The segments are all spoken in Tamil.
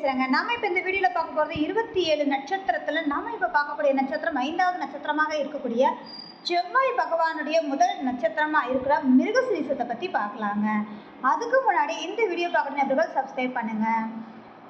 பேசுகிறேங்க நாம இப்போ இந்த வீடியோவில் பார்க்க போகிறது இருபத்தி ஏழு நட்சத்திரத்தில் நாம இப்போ பார்க்கக்கூடிய நட்சத்திரம் ஐந்தாவது நட்சத்திரமாக இருக்கக்கூடிய செவ்வாய் பகவானுடைய முதல் நட்சத்திரமாக இருக்கிற மிருகசீரிசத்தை பற்றி பார்க்கலாங்க. அதுக்கு முன்னாடி இந்த வீடியோ பார்க்கணும் நபர்கள் சப்ஸ்கிரைப் பண்ணுங்கள்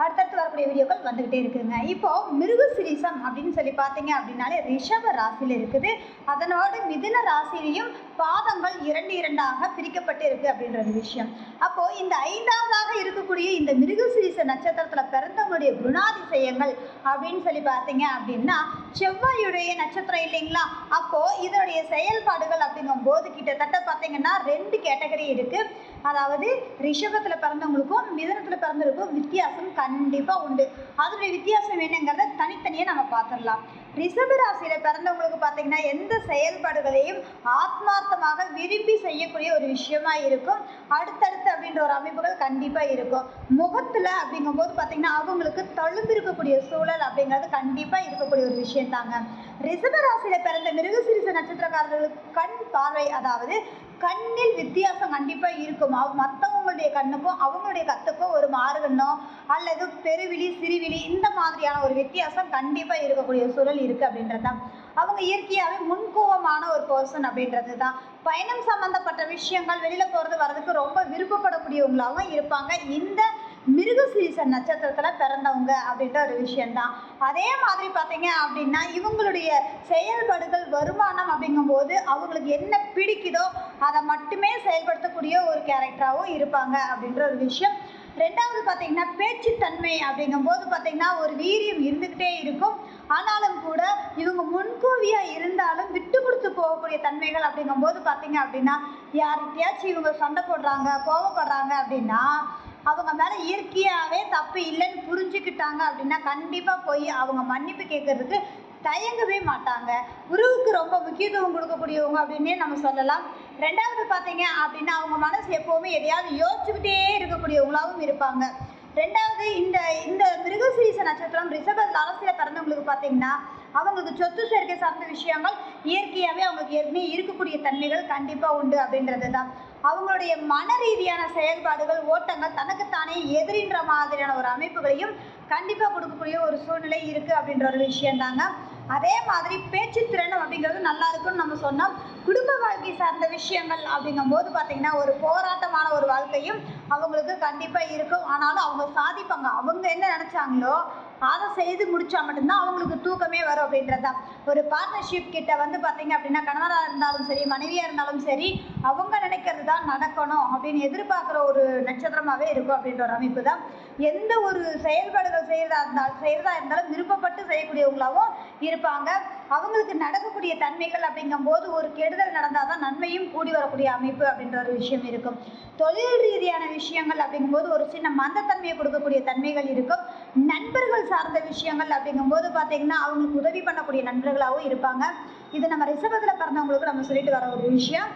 அடுத்தடுத்து வரக்கூடிய வீடியோக்கள் வந்துக்கிட்டே இருக்குங்க. இப்போது மிருகசிரீசம் அப்படின்னு சொல்லி பார்த்தீங்க அப்படின்னாலே ரிஷப ராசியில் இருக்குது. அதனோட மிதுன ராசியிலையும் பாதங்கள் இரண்டு இரண்டாக பிரிக்கப்பட்டு இருக்குது அப்படின்ற ஒரு விஷயம். அப்போது இந்த ஐந்தாவதாக இருக்கக்கூடிய இந்த மிருகசிரீச நட்சத்திரத்தில் பிறந்தவங்களுடைய குணாதிசயங்கள் அப்படின்னு சொல்லி பார்த்தீங்க அப்படின்னா செவ்வாயுடைய நட்சத்திரம் இல்லைங்களா? அப்போது இதனுடைய செயல்பாடுகள் அப்படிங்கும் போது கிட்டத்தட்ட பார்த்தீங்கன்னா ரெண்டு கேட்டகரி இருக்குது அதாவது ரிஷபத்தில் பிறந்தவங்களுக்கும் மிதனத்தில் பிறந்தவங்களுக்கும் வித்தியாசம் கண்டிப்பாக உண்டு. அதனுடைய வித்தியாசம் என்னங்கிறத தனித்தனியாக நம்ம பார்த்துடலாம். ரிஷப ராசியில் பிறந்தவங்களுக்கு பார்த்தீங்கன்னா எந்த செயல்பாடுகளையும் ஆத்மார்த்தமாக விரும்பி செய்யக்கூடிய ஒரு விஷயமா இருக்கும். அடுத்தடுத்து அப்படின்ற ஒரு அமைப்புகள் கண்டிப்பாக இருக்கும். முகத்தில் அப்படிங்கும்போது பார்த்தீங்கன்னா அவங்களுக்கு தழும்பு இருக்கக்கூடிய சூழல் அப்படிங்கிறது கண்டிப்பாக இருக்கக்கூடிய ஒரு விஷயம் தாங்க. ரிஷப ராசியில் பிறந்த மிருகசிரிச நட்சத்திரக்காரர்களுக்கு கண் பார்வை அதாவது கண்ணில் வித்தியாசம் கண்டிப்பாக இருக்கும். அவ மற்றவங்களுடைய கண்ணுக்கும் அவங்களுடைய கத்துக்கும் ஒரு மாறுகண்ணோ அல்லது பெருவிழி சிறுவிழி இந்த மாதிரியான ஒரு வித்தியாசம் கண்டிப்பாக இருக்கக்கூடிய சூழல் இருக்குது அப்படின்றது தான். அவங்க இயற்கையாகவே முன்கோபமான ஒரு பர்சன் அப்படின்றது தான். பயணம் சம்மந்தப்பட்ட விஷயங்கள் வெளியில் போகிறது வர்றதுக்கு ரொம்ப விருப்பப்படக்கூடியவங்களாகவும் இருப்பாங்க. இந்த மிருக சீசன் நட்சத்திரத்தில் பிறந்தவங்க அப்படின்ற ஒரு விஷயந்தான் அதே மாதிரி பார்த்தீங்க அப்படின்னா இவங்களுடைய செயல்பாடுகள் வருமானம் அப்படிங்கும்போது அவங்களுக்கு என்ன பிடிக்குதோ அதை மட்டுமே செயல்படுத்தக்கூடிய ஒரு கேரக்டராகவும் இருப்பாங்க அப்படின்ற ஒரு விஷயம். ரெண்டாவது பார்த்தீங்கன்னா பேச்சுத்தன்மை அப்படிங்கும்போது பார்த்தீங்கன்னா ஒரு வீரியம் இருந்துக்கிட்டே இருக்கும். ஆனாலும் கூட இவங்க முன்கூவியாக இருந்தாலும் விட்டு கொடுத்து போகக்கூடிய தன்மைகள் அப்படிங்கும்போது பார்த்தீங்க அப்படின்னா யார்கிட்டயாச்சும் இவங்க சண்டை போடுறாங்க கோவப்படுறாங்க அப்படின்னா அவங்க மேலே இயற்கையாகவே தப்பு இல்லைன்னு புரிஞ்சுக்கிட்டாங்க அப்படின்னா கண்டிப்பாக போய் அவங்க மன்னிப்பு கேட்கறதுக்கு தயங்கவே மாட்டாங்க. உறவுக்கு ரொம்ப முக்கியத்துவம் கொடுக்கக்கூடியவங்க அப்படின்னே நம்ம சொல்லலாம். ரெண்டாவது பார்த்தீங்க அப்படின்னா அவங்க மனசு எப்போவுமே எதையாவது யோசிச்சுக்கிட்டே இருக்கக்கூடியவங்களாகவும் இருப்பாங்க. ரெண்டாவது இந்த இந்த மிருகசீரிச நட்சத்திரம் ரிஷப ராசியில் பிறந்தவங்களுக்கு பார்த்தீங்கன்னா அவங்களுக்கு சொத்து சேர்க்கை சார்ந்த விஷயங்கள் இயற்கையாகவே அவங்களுக்கு ஏற்கனவே இருக்கக்கூடிய தன்மைகள் கண்டிப்பாக உண்டு அப்படின்றது தான் அவங்களுடைய மன ரீதியான செயல்பாடுகள் ஓட்டங்கள் தனக்குத்தானே எதிரின்ற மாதிரியான ஒரு அமைப்புகளையும் கண்டிப்பாக கொடுக்கக்கூடிய ஒரு சூழ்நிலை இருக்குது அப்படின்ற ஒரு விஷயந்தாங்க அதே மாதிரி பேச்சுத்திறன் அப்படிங்கிறது நல்லா இருக்குன்னு நம்ம சொன்னோம். குடும்ப வாழ்க்கை சார்ந்த விஷயங்கள் அப்படிங்கும்போது பார்த்தீங்கன்னா ஒரு போராட்டமான ஒரு வாழ்க்கையும் அவங்களுக்கு கண்டிப்பாக இருக்கும். ஆனாலும் அவங்க சாதிப்பாங்க. அவங்க என்ன நினச்சாங்களோ அதை செய்து முடிச்சா மட்டும்தான் அவங்களுக்கு தூக்கமே வரும் அப்படின்றது தான் ஒரு பார்ட்னர்ஷிப் கிட்ட வந்து பார்த்தீங்க அப்படின்னா கணவராக இருந்தாலும் சரி மனைவியாக இருந்தாலும் சரி அவங்க நினைக்கிறது தான் நடக்கணும் அப்படின்னு எதிர்பார்க்குற ஒரு நட்சத்திரமாகவே இருக்கும் அப்படின்ற ஒரு அமைப்பு தான் எந்த ஒரு செயல்பாடுகள் செய்கிறதா இருந்தாலும் செய்கிறதா இருந்தாலும் விருப்பப்பட்டு செய்யக்கூடியவங்களாகவும் இருப்பாங்க. அவங்களுக்கு நடக்கக்கூடிய தன்மைகள் அப்படிங்கும்போது ஒரு கெடுதல் நடந்தால் தான் நன்மையும் கூடி வரக்கூடிய அமைப்பு அப்படின்ற ஒரு விஷயம் இருக்கும். தொழில் ரீதியான விஷயங்கள் அப்படிங்கும்போது ஒரு சின்ன மந்தத்தன்மையை கொடுக்கக்கூடிய தன்மைகள் இருக்கும். நண்பர்கள் சார்ந்த விஷயங்கள் அப்படிங்கும்போது பார்த்தீங்கன்னா அவங்களுக்கு உதவி பண்ணக்கூடிய நண்பர்களாகவும் இருப்பாங்க. இது நம்ம ரிசபத்தில் பிறந்தவங்களுக்கு நம்ம சொல்லிட்டு வர ஒரு விஷயம்.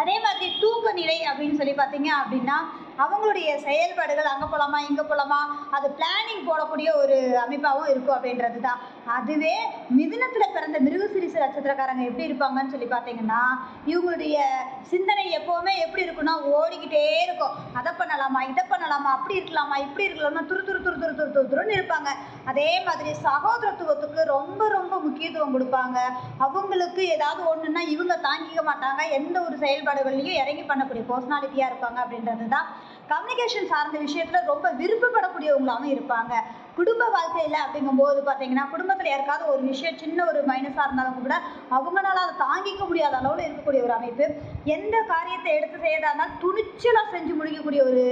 அதே மாதிரி தூக்க நிலை அப்படின்னு சொல்லி பார்த்தீங்க அப்படின்னா அவங்களுடைய செயல்பாடுகள் அங்கே போகலாமா இங்கே போகலாமா அது பிளானிங் போடக்கூடிய ஒரு அமைப்பாகவும் இருக்கும் அப்படின்றது தான் அதுவே மிதுனத்தில் பிறந்த மிருகசிரிசு நட்சத்திரக்காரங்க எப்படி இருப்பாங்கன்னு சொல்லி பார்த்தீங்கன்னா இவங்களுடைய சிந்தனை எப்போவுமே எப்படி இருக்குன்னா ஓடிக்கிட்டே இருக்கும். அதை பண்ணலாமா இதை பண்ணலாமா அப்படி இருக்கலாமா இப்படி இருக்கலாமா துரு துரு துரு துரு துரு துரு துருன்னு இருப்பாங்க. அதே மாதிரி சகோதரத்துவத்துக்கு ரொம்ப ரொம்ப முக்கியத்துவம் கொடுப்பாங்க. அவங்களுக்கு ஏதாவது ஒன்றுன்னா இவங்க தாங்கிக்க மாட்டாங்க. எந்த ஒரு செயல்பாடுகள்லையும் இறங்கி பண்ணக்கூடிய பர்சனாலிட்டியாக இருப்பாங்க அப்படின்றது தான் கம்யூனிகேஷன் சார்ந்த விஷயத்தில் ரொம்ப விருப்பப்படக்கூடியவங்களாகவும் இருப்பாங்க. குடும்ப வாழ்க்கையில் அப்படிங்கும்போது பார்த்தீங்கன்னா குடும்பத்தில் யாருக்காவது ஒரு விஷயம் சின்ன ஒரு மைனஸாக இருந்தாலும் கூட அவங்களால அதை தாங்கிக்க முடியாத அளவில் இருக்கக்கூடிய ஒரு அமைப்பு. எந்த காரியத்தை எடுத்து செய்யறதா இருந்தால் துணிச்சலாக செஞ்சு முடிக்கக்கூடிய ஒரு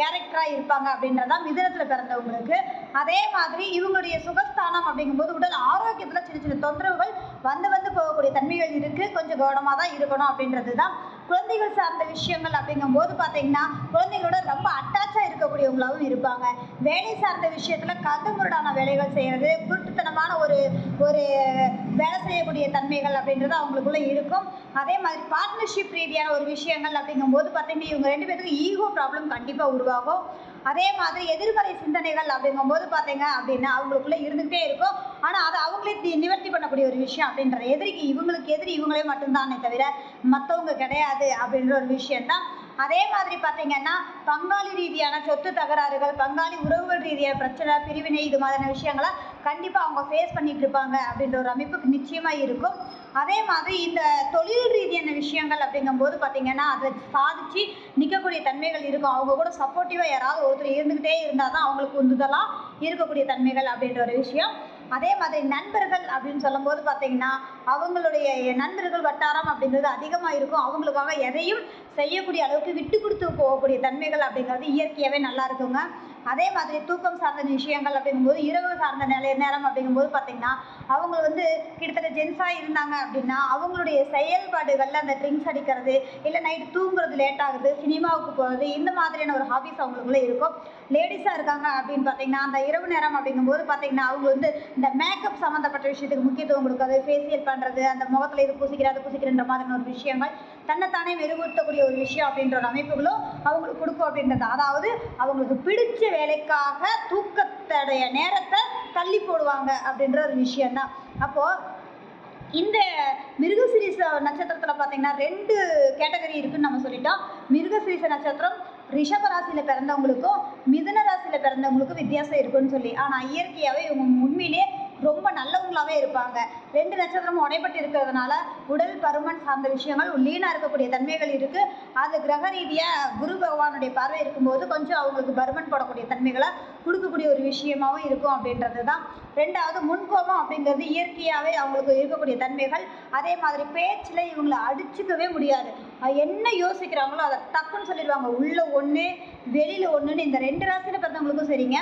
கேரக்டராக இருப்பாங்க அப்படின்றதான் மிதனத்தில் பிறந்தவங்களுக்கு. அதே மாதிரி இவங்களுடைய சுகஸ்தானம் அப்படிங்கும்போது உடல் ஆரோக்கியத்தில் சின்ன சின்ன தொந்தரவுகள் வந்து வந்து போகக்கூடிய தன்மைகள் இருக்குது கொஞ்சம் கவனமாக தான் இருக்கணும் அப்படின்றது தான் குழந்தைகள் சார்ந்த விஷயங்கள் அப்படிங்கும்போது பார்த்தீங்கன்னா குழந்தைகளோட ரொம்ப அட்டாச்சாக இருக்கக்கூடியவங்களாகவும் இருப்பாங்க. வேலை சார்ந்த விஷயத்தில் கட்டுமுரடான வேலைகள் செய்கிறது குருட்டுத்தனமான ஒரு ஒரு வேலை செய்யக்கூடிய தன்மைகள் அப்படின்றது அவங்களுக்குள்ள இருக்கும். அதே மாதிரி பார்ட்னர்ஷிப் ரீதியான ஒரு விஷயங்கள் அப்படிங்கும்போது பார்த்தீங்கன்னா இவங்க ரெண்டு பேருக்கும் ஈகோ ப்ராப்ளம் கண்டிப்பாக உருவாகும். அதே மாதிரி எதிர்மறை சிந்தனைகள் அப்படிங்கும்போது பார்த்தீங்க அப்படின்னா அவங்களுக்குள்ளே இருந்துகிட்டே இருக்கும். ஆனால் அதை அவங்களே தி- நிவர்த்தி பண்ணக்கூடிய ஒரு விஷயம் அப்படின்ற எதிரிக்கு இவங்களுக்கு எதிரி இவங்களே மட்டும்தானே தவிர மற்றவங்க கிடையாது அப்படின்ற ஒரு விஷயம்தான் அதே மாதிரி பார்த்தீங்கன்னா பங்காளி ரீதியான சொத்து தகராறுகள் பங்காளி உறவுகள் ரீதியான பிரச்சனை பிரிவினை இது மாதிரியான விஷயங்களை கண்டிப்பாக அவங்க ஃபேஸ் பண்ணிட்டு இருப்பாங்க அப்படின்ற ஒரு அமைப்புக்கு நிச்சயமாக இருக்கும். அதே மாதிரி இந்த தொழில் ரீதியான விஷயங்கள் அப்படிங்கும்போது பார்த்தீங்கன்னா அதை சாதிச்சு நிற்கக்கூடிய தன்மைகள் இருக்கும். அவங்க கூட சப்போர்ட்டிவாக யாராவது ஒருத்தர் இருந்துக்கிட்டே இருந்தால் தான் அவங்களுக்கு உந்துதலாக இருக்கக்கூடிய தன்மைகள் அப்படின்ற ஒரு விஷயம். அதே மாதிரி நண்பர்கள் அப்படின்னு சொல்லும்போது பார்த்தீங்கன்னா அவங்களுடைய நண்பர்கள் வட்டாரம் அப்படிங்கிறது அதிகமாக இருக்கும். அவங்களுக்காக எதையும் செய்யக்கூடிய அளவுக்கு விட்டு கொடுத்து போகக்கூடிய தன்மைகள் அப்படிங்கிறது இயற்கையாகவே நல்லா இருக்குங்க. அதே மாதிரி தூக்கம் சார்ந்த விஷயங்கள் அப்படிங்கும்போது இரவு சார்ந்த நிலை நேரம் அப்படிங்கும்போது பார்த்தீங்கன்னா அவங்க வந்து கிட்டத்தட்ட ஜென்ஸாக இருந்தாங்க அப்படின்னா அவங்களுடைய செயல்பாடுகளில் அந்த ட்ரிங்க்ஸ் அடிக்கிறது இல்லை நைட்டு தூங்குறது லேட் ஆகுது சினிமாவுக்கு போகிறது இந்த மாதிரியான ஒரு ஹாபிஸ் அவங்களுக்குள்ளே இருக்கும். லேடிஸாக இருக்காங்க அப்படின்னு பார்த்தீங்கன்னா அந்த இரவு நேரம் அப்படிங்கும்போது பார்த்தீங்கன்னா அவங்க வந்து இந்த மேக்கப் சம்மந்தப்பட்ட விஷயத்துக்கு முக்கியத்துவம் கொடுக்காது ஃபேஷியல் பண்ணுறது அந்த முகத்தில் இது பூசிக்கிற அது பூசிக்கிறன்ற மாதிரியான ஒரு விஷயங்கள் தன்னைத்தானே மெருகூட்டக்கூடிய ஒரு விஷயம் அப்படின்ற ஒரு அமைப்புகளும் அவங்களுக்கு கொடுக்கும் அப்படின்றது. அதாவது அவங்களுக்கு பிடிச்ச வேலைக்காக தூக்கத்துடைய நேரத்தை தள்ளி போடுவாங்க அப்படின்ற ஒரு விஷயம்தான். அப்போது இந்த மிருகசிரீச நட்சத்திரத்தில் பார்த்தீங்கன்னா ரெண்டு கேட்டகரி இருக்குன்னு நம்ம சொல்லிட்டோம். மிருகசிரீச நட்சத்திரம் ரிஷப ராசியில் பிறந்தவங்களுக்கும் மிதுன ராசியில் பிறந்தவங்களுக்கும் வித்தியாசம் இருக்குன்னு சொல்லி. ஆனால் இயற்கையாகவே இவங்க உண்மையிலேயே ரொம்ப நல்லவங்களாவே இருப்பாங்க. ரெண்டு நட்சத்திரமும் உடைப்பட்டு இருக்கிறதுனால உடல் பருமன் சார்ந்த விஷயங்கள் லீனாக இருக்கக்கூடிய தன்மைகள் இருக்குது அது கிரக ரீதியாக குரு பகவானுடைய பார்வை இருக்கும்போது கொஞ்சம் அவங்களுக்கு பருமன் போடக்கூடிய தன்மைகளை கொடுக்கக்கூடிய ஒரு விஷயமாவும் இருக்கும் அப்படின்றது தான் ரெண்டாவது முன்கோபம் அப்படிங்கிறது இயற்கையாகவே அவங்களுக்கு இருக்கக்கூடிய தன்மைகள். அதே மாதிரி பேச்சில் இவங்களை அடிச்சுக்கவே முடியாது. என்ன யோசிக்கிறாங்களோ அதை டக்குன்னு சொல்லிடுவாங்க. உள்ள ஒன்று வெளியில் ஒன்றுன்னு இந்த ரெண்டு ராசியில் பிறந்தவங்களுக்கும் சரிங்க.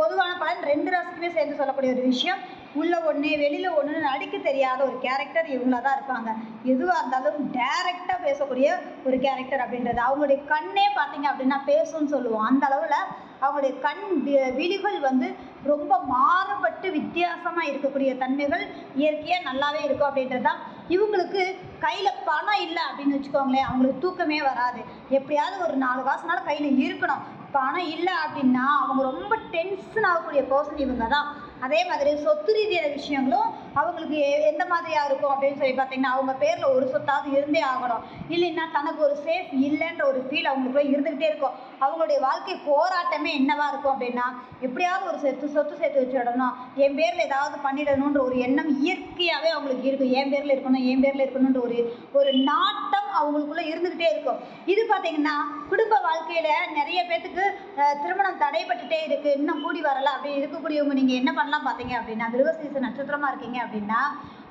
பொதுவான பலன் ரெண்டு ராசிக்குமே சேர்ந்து சொல்லக்கூடிய ஒரு விஷயம். உள்ள ஒன்று வெளியில் ஒன்றுன்னு நடிக்க தெரியாத ஒரு கேரக்டர் இவங்கள தான் இருப்பாங்க. எதுவாக இருந்தாலும் டேரெக்டாக பேசக்கூடிய ஒரு கேரக்டர் அப்படின்றது. அவங்களுடைய கண்ணே பார்த்தீங்க அப்படின்னா பேசும்னு சொல்லுவோம். அந்த அளவில் அவங்களுடைய கண் வி- விழிகள் வந்து ரொம்ப மாறுபட்டு வித்தியாசமாக இருக்கக்கூடிய தன்மைகள் இயற்கையாக நல்லாவே இருக்கும் அப்படின்றது தான் இவங்களுக்கு கையில் பணம் இல்லை அப்படின்னு வச்சுக்கோங்களேன் அவங்களுக்கு தூக்கமே வராது. எப்படியாவது ஒரு நாலு காசுனால கையில் இருக்கணும். பணம் இல்லை அப்படின்னா அவங்க ரொம்ப டென்ஷன் ஆகக்கூடிய பர்சன் இவங்க தான் அதே மாதிரி சொத்து ரீதியான விஷயங்களும் அவங்களுக்கு எ- எந்த மாதிரியாக இருக்கும் அப்படின்னு சொல்லி பார்த்தீங்கன்னா அவங்க பேரில் ஒரு சொத்தாவது இருந்தே ஆகணும். இல்லைன்னா தனக்கு ஒரு சேஃப் இல்லைன்ற ஒரு ஃபீல் அவங்களுக்குள்ள இருந்துக்கிட்டே இருக்கும். அவங்களுடைய வாழ்க்கை போராட்டமே என்னவா இருக்கும் அப்படின்னா எப்படியாவது ஒரு சொத்து சொத்து சேர்த்து வச்சிடணும் என் பேரில் ஏதாவது பண்ணிடணுன்ற ஒரு எண்ணம் இயற்கையாகவே அவங்களுக்கு இருக்கும். என் பேரில் இருக்கணும் என் பேரில் இருக்கணுன்ற ஒரு ஒரு நாட்டம் அவங்களுக்குள்ள இருந்துக்கிட்டே இருக்கும். இது பார்த்தீங்கன்னா குடும்ப வாழ்க்கையில் நிறைய பேத்துக்கு திருமணம் தடைபட்டுட்டே இருக்கு. இன்னும் கூடி வரல. அப்படி இருக்கக்கூடியவங்க நீங்கள் என்ன பண்ணலாம் பார்த்தீங்க அப்படின்னா மிருகசீச நட்சத்திரமா இருக்கீங்க அப்படின்னா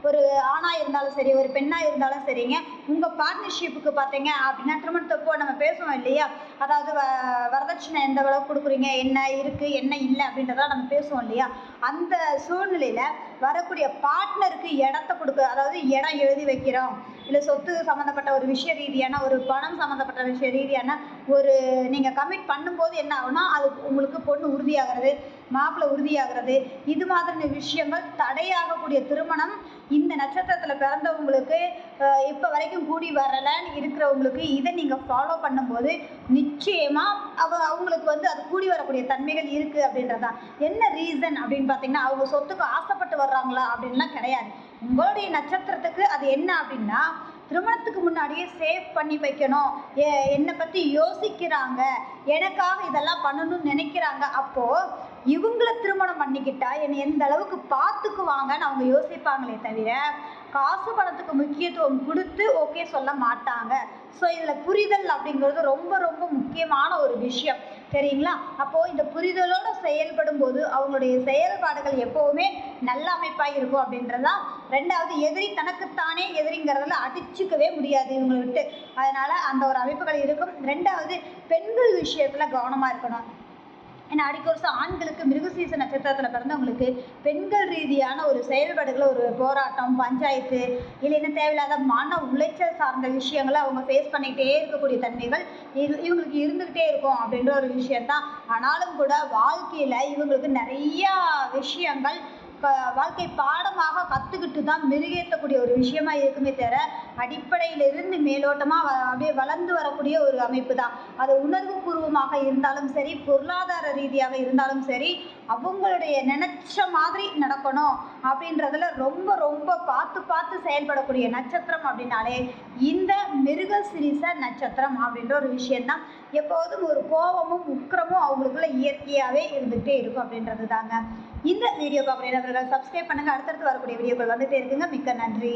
ஒரு ஆணாக இருந்தாலும் சரி ஒரு பெண்ணாக இருந்தாலும் சரிங்க. உங்கள் பார்ட்னர்ஷிப்புக்கு பார்த்தீங்க அப்படின்னா திருமணத்தப்போ நம்ம பேசுவோம் இல்லையா? அதாவது வ- வரதட்சணை எந்த அளவுக்கு கொடுக்குறீங்க? என்ன இருக்குது என்ன இல்லை அப்படின்றதெல்லாம் நம்ம பேசுவோம் இல்லையா? அந்த சூழ்நிலையில் வரக்கூடிய பார்ட்னருக்கு இடத்த கொடுக்க அதாவது இடம் எழுதி வைக்கிறோம். இல்லை சொத்து சம்மந்தப்பட்ட ஒரு விஷய ரீதியான ஒரு பணம் சம்மந்தப்பட்ட விஷய ரீதியான ஒரு நீங்கள் கமிட் பண்ணும்போது என்ன ஆகும்னா அது உங்களுக்கு பொண்ணு உறுதியாகிறது மாப்பிள்ளை உறுதியாகிறது. இது மாதிரியான விஷயங்கள் தடையாகக்கூடிய திருமணம் இந்த நட்சத்திரத்தில் பிறந்தவங்களுக்கு இப்போ வரைக்கும் கூடி வரலன்னு இருக்கிறவங்களுக்கு இதை நீங்கள் ஃபாலோ பண்ணும்போது நிச்சயமாக அவ அவங்களுக்கு வந்து அது கூடி வரக்கூடிய தன்மைகள் இருக்குது அப்படின்றது தான் என்ன ரீசன் அப்படின்னு பார்த்தீங்கன்னா அவங்க சொத்துக்கு ஆசைப்பட்டு வர்றாங்களா அப்படின்லாம் கிடையாது. உங்களுடைய நட்சத்திரத்துக்கு அது என்ன அப்படின்னா திருமணத்துக்கு முன்னாடியே சேவ் பண்ணி வைக்கணும். என்னை பற்றி யோசிக்கிறாங்க. எனக்காக இதெல்லாம் பண்ணணும்னு நினைக்கிறாங்க. அப்போது இவங்கள திருமணம் பண்ணிக்கிட்டா என்னை எந்த அளவுக்கு பார்த்துக்குவாங்கன்னு அவங்க யோசிப்பாங்களே தவிர காசு பணத்துக்கு முக்கியத்துவம் கொடுத்து ஓகே சொல்ல மாட்டாங்க. ஸோ இதில் புரிதல் அப்படிங்கிறது ரொம்ப ரொம்ப முக்கியமான ஒரு விஷயம். சரிங்களா அப்போது இந்த புரிதலோடு செயல்படும் போது அவங்களுடைய செயல்பாடுகள் எப்போவுமே நல்ல அமைப்பாக இருக்கும் அப்படின்றதான் ரெண்டாவது எதிரி தனக்குத்தானே எதிரிங்கிறதுல அடிச்சுக்கவே முடியாது இவங்களை விட்டு. அதனால் அந்த ஒரு அமைப்புகள் இருக்கும். ரெண்டாவது பெண்கள் விஷயத்தில் கவனமாக இருக்கணும். ஏன்னா அடிக்க வருஷம் ஆண்களுக்கு மிருகசீச நட்சத்திரத்தில் பிறந்தவங்களுக்கு பெண்கள் ரீதியான ஒரு செயல்பாடுகளை ஒரு போராட்டம் பஞ்சாயத்து இல்லைன்னா தேவையில்லாத மன உளைச்சல் சார்ந்த விஷயங்களை அவங்க ஃபேஸ் பண்ணிக்கிட்டே இருக்கக்கூடிய தன்மைகள் இது இவங்களுக்கு இருந்துக்கிட்டே இருக்கும் அப்படின்ற ஒரு விஷயந்தான் ஆனாலும் கூட வாழ்க்கையில் இவங்களுக்கு நிறையா விஷயங்கள் வாழ்க்கை பாடமாக கற்றுக்கிட்டு தான் மெருகேற்றக்கூடிய ஒரு விஷயமா இருக்குமே தவிர அடிப்படையிலிருந்து மேலோட்டமாக வ அப்படியே வளர்ந்து வரக்கூடிய ஒரு அமைப்பு தான் அது உணர்வு பூர்வமாக இருந்தாலும் சரி பொருளாதார ரீதியாக இருந்தாலும் சரி அவங்களுடைய நினச்ச மாதிரி நடக்கணும் அப்படின்றதுல ரொம்ப ரொம்ப பார்த்து பார்த்து செயல்படக்கூடிய நட்சத்திரம் அப்படின்னாலே இந்த மிருக சிரிச நட்சத்திரம் அப்படின்ற ஒரு விஷயந்தான் எப்போதும் ஒரு கோபமும் உக்கிரமும் அவங்களுக்குள்ள இயற்கையாகவே இருந்துகிட்டே இருக்கும் அப்படின்றது தாங்க இந்த வீடியோ சேனலை சப்ஸ்கிரைப் பண்ணுங்கள் அடுத்தடுத்து வரக்கூடிய வீடியோக்கள் வந்துகிட்டே இருக்குங்க. மிக்க நன்றி.